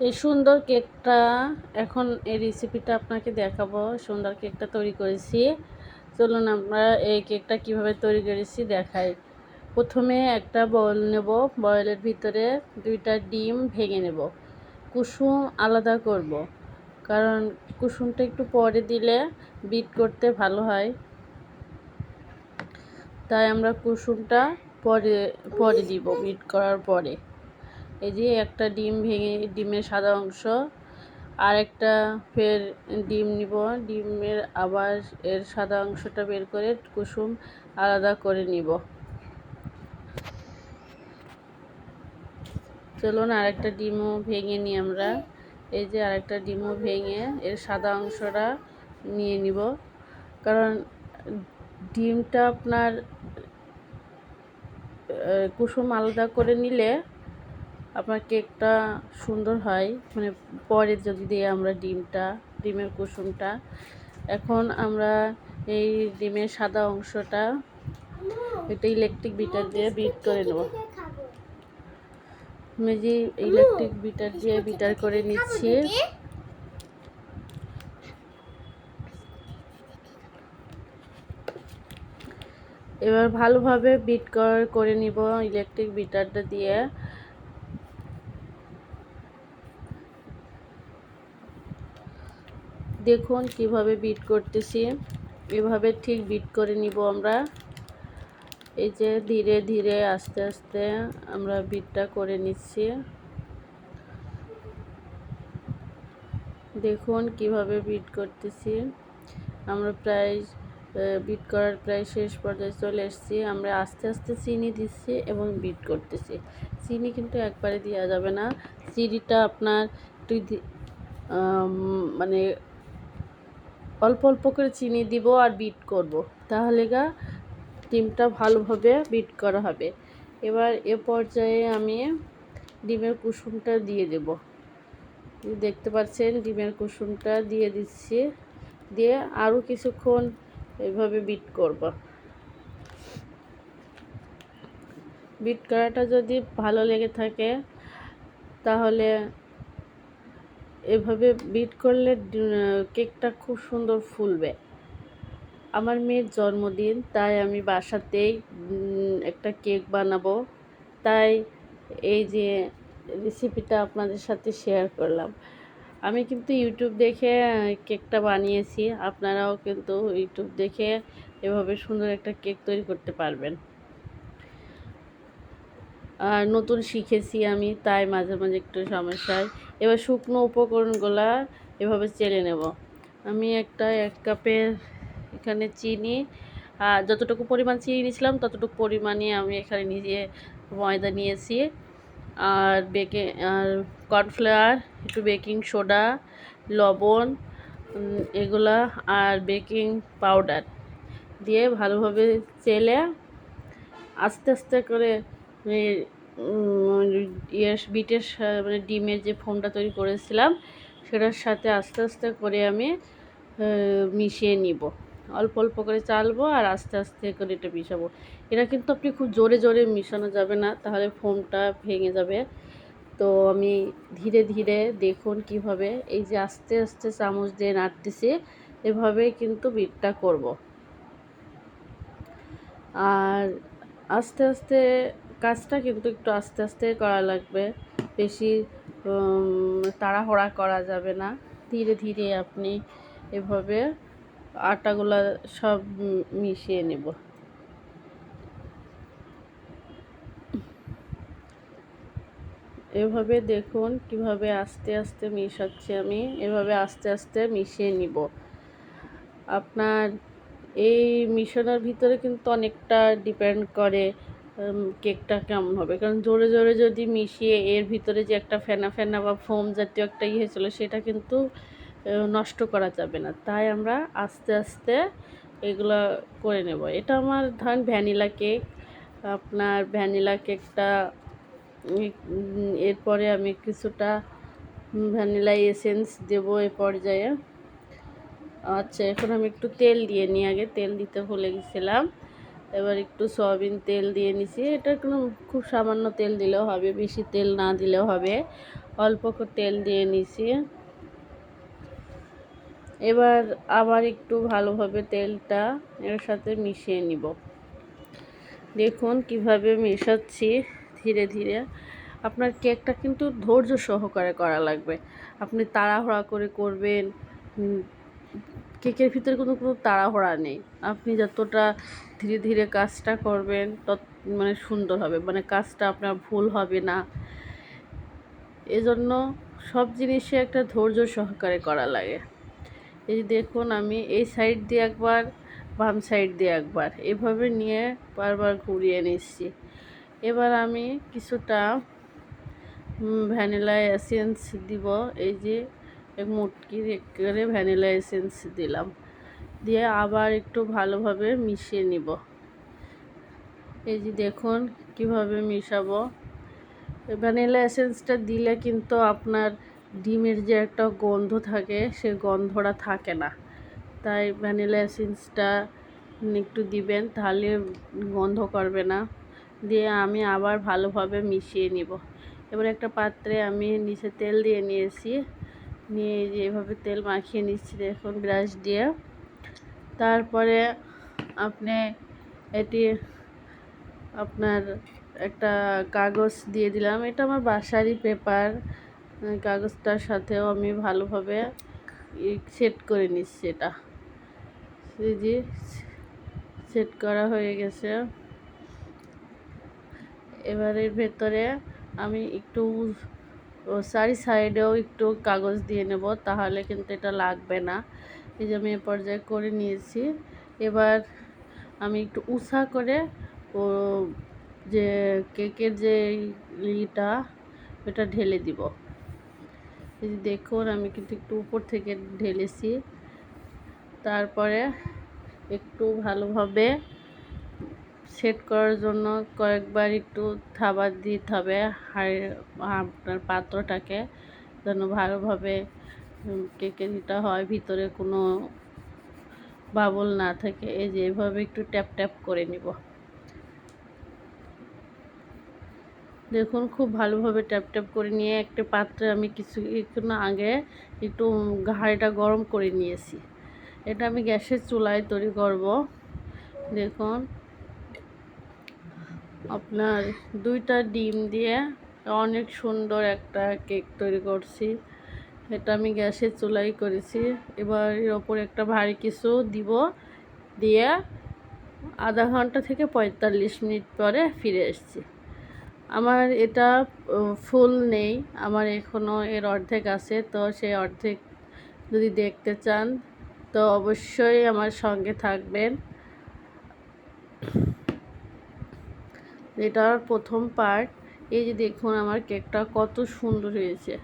এই সুন্দর কেকটা, এখন এই রেসিপিটা আপনাকে দেখাবো। সুন্দর কেকটা তৈরি করেছি। চলুন আমরা এই কেকটা কীভাবে তৈরি করেছি দেখাই। প্রথমে একটা বল নেব। বয়েলের ভিতরে দুইটা ডিম ভেঙে নেব। কুসুম আলাদা করব। কারণ কুসুমটা একটু পরে দিলে বিট করতে ভালো হয়। তাই আমরা কুসুমটা পরে পরে দিব বিট করার পরে। এই যে একটা ডিম ভেঙে, ডিমের সাদা অংশ। আর একটা ফের ডিম নিব। ডিমের আবার এর সাদা অংশটা বের করে কুসুম আলাদা করে নিব। চলুন আরেকটা ডিমও ভেঙে নিই আমরা। এই যে আরেকটা ডিমও ভেঙে এর সাদা অংশটা নিয়ে নিব। কারণ ডিমটা আপনার কুসুম আলাদা করে নিলে আপনার কেকটা সুন্দর হয়। মানে পরে যদি দিই আমরা ডিমটা, ডিমের কুসুমটা, এখন আমরা এই ডিমের সাদা অংশটা, এটা ইলেকট্রিক বিটার দিয়ে বিট করে নেব। যে ইলেকট্রিক বিটার দিয়ে বিটার করে নিচ্ছি। এবার ভালোভাবে বিট করে নিব ইলেকট্রিক বিটারটা দিয়ে। দেখুন কীভাবে বিট করতেছি। এভাবে ঠিক বিট করে নিব আমরা। এই যে ধীরে ধীরে আস্তে আস্তে আমরা বিটটা করে নিচ্ছি। দেখুন কীভাবে বিট করতেছি। আমরা প্রায় বিট করার প্রায় শেষ পর্যায়ে চলে এসেছি। আমরা আস্তে আস্তে চিনি দিচ্ছি এবং বিট করতেছি। চিনি কিন্তু একবারে দেওয়া যাবে না। চিনিটা আপনার মানে অল্প অল্প করে চিনি দিব আর বিট করব। তাহলে গা ডিমটা ভালোভাবে বিট করা হবে। এবার এ পর্যায়ে আমি ডিমের কুসুমটা দিয়ে দেব। দেখতে পাচ্ছেন ডিমের কুসুমটা দিয়ে দিচ্ছি। দিয়ে আরও কিছুক্ষণ এভাবে বিট করব। বিট করাটা যদি ভালো লেগে থাকে, তাহলে এভাবে বিট করলে কেকটা খুব সুন্দর ফুলবে। আমার মেয়ের জন্মদিন, তাই আমি বাসাতেই একটা কেক বানাবো। তাই এই যে রেসিপিটা আপনাদের সাথে শেয়ার করলাম। আমি কিন্তু ইউটিউব দেখে কেকটা বানিয়েছি। আপনারাও কিন্তু ইউটিউব দেখে এভাবে সুন্দর একটা কেক তৈরি করতে পারবেন। আর নতুন শিখেছি আমি, তাই মাঝে মাঝে একটু সমস্যায় এবার শুকনো উপকরণগুলা এভাবে চেলে নেব। আমি একটা এক কাপের এখানে চিনি, আর যতটুকু পরিমাণ চিনি নিয়েছিলাম, ততটুকু পরিমাণে আমি এখানে নিজে ময়দা নিয়েছি। আর বেকে, আর কর্নফ্লাওয়ার, একটু বেকিং সোডা, লবণ এগুলা, আর বেকিং পাউডার দিয়ে ভালোভাবে চেলে আস্তে আস্তে করে ইয়ে বিটের মানে ডিমের যে ফোমটা তৈরি করেছিলাম, সেটার সাথে আস্তে আস্তে করে আমি মিশিয়ে নিব। অল্প অল্প করে চালবো আর আস্তে আস্তে করে এটা মিশাবো। এটা কিন্তু আপনি খুব জোরে জোরে মিশানো যাবে না, তাহলে ফোমটা ভেঙে যাবে। তো আমি ধীরে ধীরে দেখুন কীভাবে, এই যে আস্তে আস্তে চামচ দিয়ে নাড়তেছি, এভাবে কিন্তু বিটটা করব। আর আস্তে আস্তে কাজটা কিন্তু একটু আস্তে আস্তে করা লাগবে। বেশি তাড়াহড়া করা যাবে না। ধীরে ধীরে আপনি এভাবে আটাগুলো সব মিশিয়ে নেব। এভাবে দেখুন কীভাবে আস্তে আস্তে মিশাচ্ছি আমি। এভাবে আস্তে আস্তে মিশিয়ে নিব। আপনার এই মিশানোর ভিতরে কিন্তু অনেকটা ডিপেন্ড করে কেকটা কেমন হবে? কারণ জোরে জোরে যদি মিশিয়ে এর ভিতরে যে একটা ফেনা ফেনা বা ফোম জাতীয় একটা ইয়ে ছিল সেটা কিন্তু নষ্ট করা যাবে না। তাই আমরা আস্তে আস্তে এগুলো করে নেব। এটা আমার ধরেন ভ্যানিলা কেক। আপনার ভ্যানিলা কেকটা এরপরে আমি কিছুটা ভ্যানিলা এসেন্স দেবো এ পর্যায়ে। আচ্ছা এখন আমি একটু তেল দিয়ে নিই। আগে তেল দিতে ভুলে গেছিলাম। এবার একটু সয়াবিন তেল দিয়ে নিছি। এটা কোনো খুব সামান্য তেল দিলেও হবে, বেশি তেল না দিলেও হবে। অল্প করে তেল দিয়ে নিছি। এবার আবার একটু ভালোভাবে তেলটা এর সাথে মিশিয়ে নিব। দেখুন কীভাবে মেশাচ্ছি ধীরে ধীরে। আপনার কেকটা কিন্তু ধৈর্য সহকারে করা লাগবে। আপনি তাড়াহুড়া করে করবেন কেকের ভিতরে কোনো কোনো তাড়াহড়া নেই। আপনি যতটা ধীরে ধীরে কাজটা করবেন, তত মানে সুন্দর হবে। মানে কাজটা আপনার ভুল হবে না। এজন্য সব জিনিসে একটা ধৈর্য সহকারে করা লাগে। এই দেখুন, আমি এই সাইড দিয়ে একবার, বাম সাইড দিয়ে একবার। এভাবে নিয়ে বারবার ঘুরিয়ে নিচ্ছি। এবার আমি কিছুটা ভ্যানিলা এসেন্স দিব। এই যে মুটকির করে ভ্যানিলা এসেন্স দিলাম। দিয়ে আবার একটু ভালোভাবে মিশিয়ে নিব। এই যে দেখুন কীভাবে মিশাবো। ভ্যানিলা এসেন্সটা দিলে কিন্তু আপনার ডিমের যে একটা গন্ধ থাকে, সে গন্ধটা থাকে না। তাই ভ্যানিলা এসেন্সটা একটু দিবেন, তাহলে গন্ধ করবে না। দিয়ে আমি আবার ভালোভাবে মিশিয়ে নিব। এবার একটা পাত্রে আমি নিচে তেল দিয়ে নিয়েছি। নিয়ে যে এভাবে তেল মাখিয়ে নিচ্ছি, দেখুন, ব্রাশ দিয়ে। তারপরে আপনি এটি আপনার একটা কাগজ দিয়ে দিলাম। এটা আমার বাসারই পেপার। কাগজটার সাথেও আমি ভালোভাবে সেট করে নিচ্ছি এটা। যে সেট করা হয়ে গেছে। এবারের ভেতরে আমি একটু চারি সাইডেও একটু কাগজ দিয়ে নেব, তাহলে কিন্তু এটা লাগবে না। এই যে আমি এ পর্যায়ে করে নিয়েছি। এবার আমি একটু উষা করে ও যে কেকের যে ইটা, ওটা ঢেলে দিব। এই যে দেখুন, আমি কিন্তু একটু উপর থেকে ঢেলেছি। তারপরে একটু ভালোভাবে সেট করার জন্য কয়েকবার একটু থাবার দিতে হবে আপনার পাত্রটাকে যেন ভালোভাবে কেকে ইটা হয়, ভিতরে কোনো বাবল না থাকে। এই যে এভাবে একটু ট্যাপ ট্যাপ করে নিব। দেখুন, খুব ভালোভাবে ট্যাপ ট্যাপ করে নিয়ে একটা পাত্রে আমি কিছু একটু আগে একটু হাঁড়িটা গরম করে নিয়েছি। এটা আমি গ্যাসের চুলায় তৈরি করব। দেখুন আপনার দুইটা ডিম দিয়ে অনেক সুন্দর একটা কেক তৈরি করছি। এটা আমি গ্যাসের চুলাই করেছি। এবার এর ওপর একটা ভারী কিছু দিব দিয়ে আধা ঘণ্টা থেকে পঁয়তাল্লিশ মিনিট পরে ফিরে এসেছি। আমার এটা ফুল নেই। আমার এখনও এর অর্ধেক আছে। তো সেই অর্ধেক যদি দেখতে চান, তো অবশ্যই আমার সঙ্গে থাকবেন। এটার প্রথম পার্ট এই যে দেখুন আমার কেকটা কত সুন্দর হয়েছে।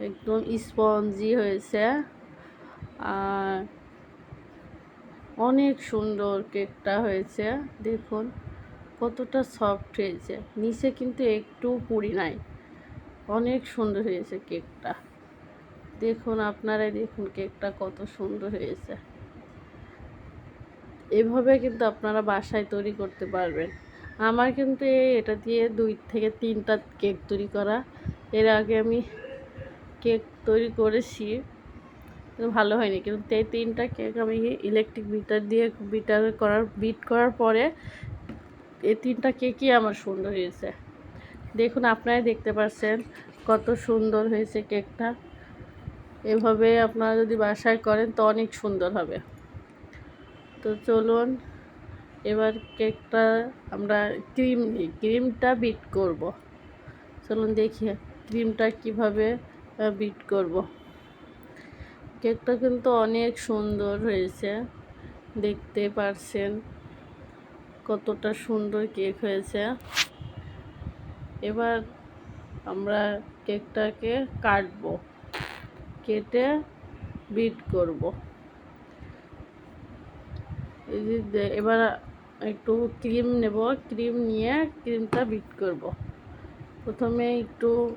একদম স্পঞ্জি হয়েছে। আর অনেক সুন্দর কেকটা হয়েছে। দেখুন, কতটা সফট হয়েছে। নিচে কিন্তু একটু পুরি নাই। অনেক সুন্দর হয়েছে কেকটা। দেখুন আপনারাই দেখুন কেকটা কত সুন্দর হয়েছে। এভাবে কিন্তু আপনারা বাসায় তৈরি করতে পারবেন। আমার কিন্তু এটা দিয়ে দুই থেকে তিনটা কেক তৈরি করা। এর আগে আমি কেক তৈরি করেছি। ভালো হয়নি। কিন্তু এই তিনটা কেক আমি ইলেকট্রিক বিটার দিয়ে বিটার করার বিট করার পরে এই তিনটা কেকই আমার সুন্দর হয়েছে। দেখুন, আপনারাই দেখতে পাচ্ছেন কত সুন্দর হয়েছে কেকটা। এভাবে আপনারা যদি বাসায় করেন তো অনেক সুন্দর হবে। তো চলুন এবার কেকটা আমরা ক্রিম নিই। ক্রিমটা বিট করব। চলুন দেখি ক্রিমটা কীভাবে বিট করব। কেকটা কিন্তু অনেক সুন্দর হয়েছে। দেখতে পারছেন কতটা সুন্দর কেক হয়েছে। এবার আমরা কেকটাকে কাটবো। কেটে বিট করব। এবার একটু ক্রিম নেব, ক্রিম নিয়ে ক্রিমটা বিট করব। প্রথমে একটু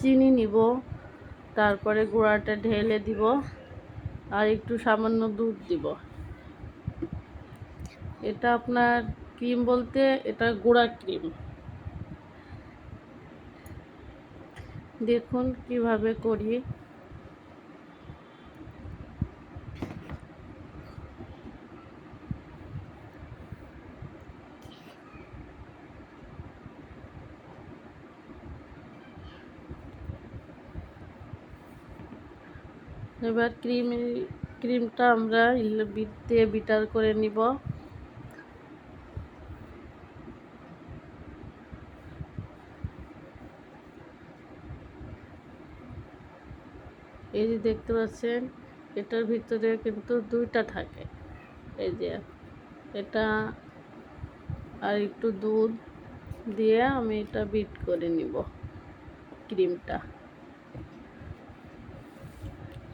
চিনি নিব, তারপরে গুঁড়াটা ঢেলে দিব, আর একটু সামান্য দুধ দিব। এটা আপনার ক্রিম বলতে এটা গুঁড়া ক্রিম। দেখুন কীভাবে করি। এবার ক্রিম, ক্রিমটা আমরা দিয়ে বিটার করে নিব। এই যে দেখতে পাচ্ছেন, এটার ভিতরে কিন্তু দুইটা থাকে। এই যে, এটা আর একটু দুধ দিয়ে আমি এটা বিট করে নিব, ক্রিমটা।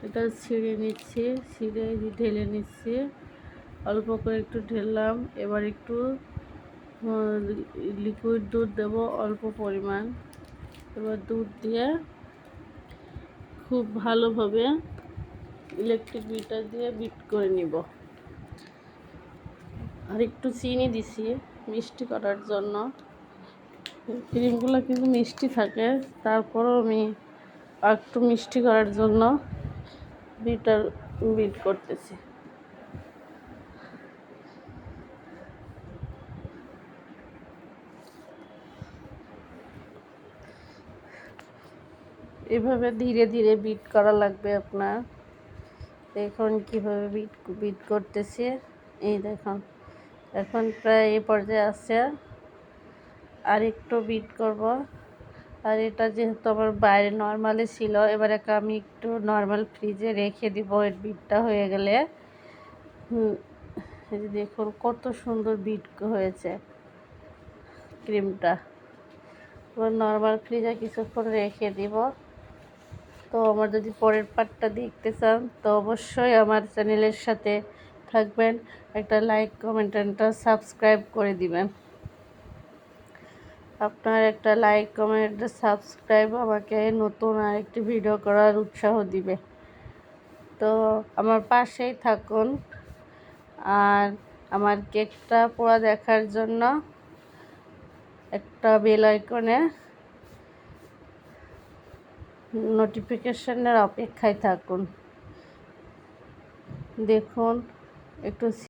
এটা ছিঁড়ে নিচ্ছি, ছিঁড়ে ঢেলে নিচ্ছি। অল্প করে একটু ঢেললাম, এবার একটু লিকুইড দুধ দেব অল্প পরিমাণ। এবার দুধ দিয়ে খুব ভালোভাবে ইলেকট্রিক বিটার দিয়ে বিট করে নিব। আর একটু চিনি দিছি মিষ্টি করার জন্য। ক্রিমগুলো কিন্তু মিষ্টি থাকে, তারপরও আমি একটু মিষ্টি করার জন্য বিটার বিট করতেছি। এভাবে ধীরে ধীরে বিট করা লাগবে আপনার। দেখুন কীভাবে বিট বিট করতেছে। এই দেখুন, এখন প্রায় এ পর্যায়ে আছে। আর একটু বিট করব। আর এটা যেহেতু আমার বাইরে নর্মালি ছিল, এবারে আমি একটু নর্মাল ফ্রিজে রেখে দিব, এর বিটটা হয়ে গেলে। হুম দেখুন কত সুন্দর বিট হয়েছে ক্রিমটা এবার নর্মাল ফ্রিজে কিছুক্ষণ রেখে দিব। তো আমার যদি পরের পার্টটা দেখতে চান, তো অবশ্যই আমার চ্যানেলের সাথে থাকবেন। একটা লাইক কমেন্ট একটা সাবস্ক্রাইব করে দিবেন। আপনার একটা লাইক কমেন্ট সাবস্ক্রাইব আমাকে নতুন আরেকটি ভিডিও করার উৎসাহ দিবে। তো আমার পাশেই থাকুন। আর আমার কেকটা পোড়া দেখার জন্য একটা বেল আইকনে নোটিফিকেশনের অপেক্ষায় থাকুন। দেখুন, একটু